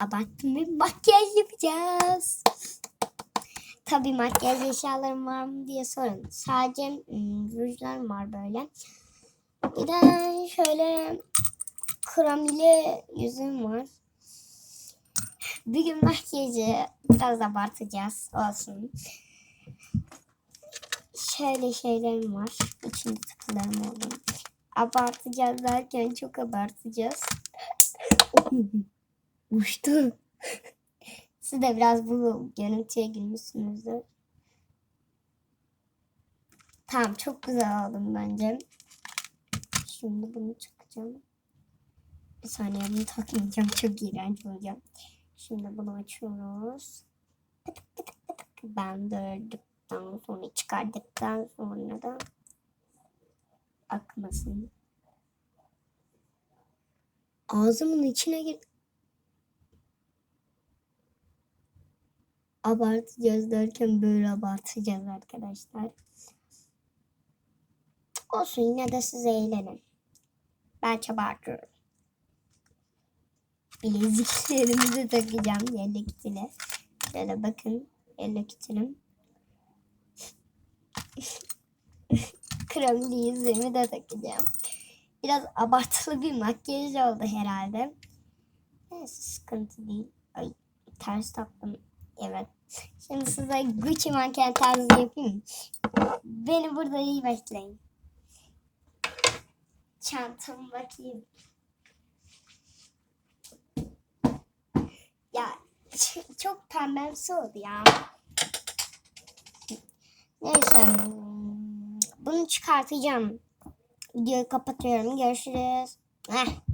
abarttım bir makyaj yapacağız. Tabii makyaj eşyalarım var mı diye sorun. Sadece ım, rujlar var böyle. Bir de şöyle kremili yüzüm var. Bir gün makyajı biraz abartacağız. Olsun. Şöyle şeylerim var. İçinde takılarım oldu. Abartacağız derken çok abartacağız. Uçtu. Siz de biraz bu görüntüye gülmüşsünüzdür. Tamam çok güzel oldum bence. Şimdi bunu takacağım. Bir saniye bunu takmayacağım. Çok iğrenç olacağım. Şimdi bunu açıyoruz. Pıtık. Bandırdıktan sonra çıkardıktan sonra da akmasın. Ağzımın içine gir. Abartacağız derken böyle abartacağız arkadaşlar. Olsun yine de siz eğlenin. Ben abartıyorum. Bileziklerimizi takacağım Hello Kitty'le. Şöyle bakın Hello Kitty'nim. Kremli yüzüğümü de takacağım. Biraz abartılı bir makyaj oldu herhalde. Neyse sıkıntı değil. Ay ters taktım. Evet. Şimdi size Gucci manken tarzı yapayım. Beni burada iyi bekleyin. Çantamı bakayım. Ya çok pembemsi oldu ya. Neyse. Bunu çıkartacağım. Videoyu kapatıyorum. Görüşürüz. Heh.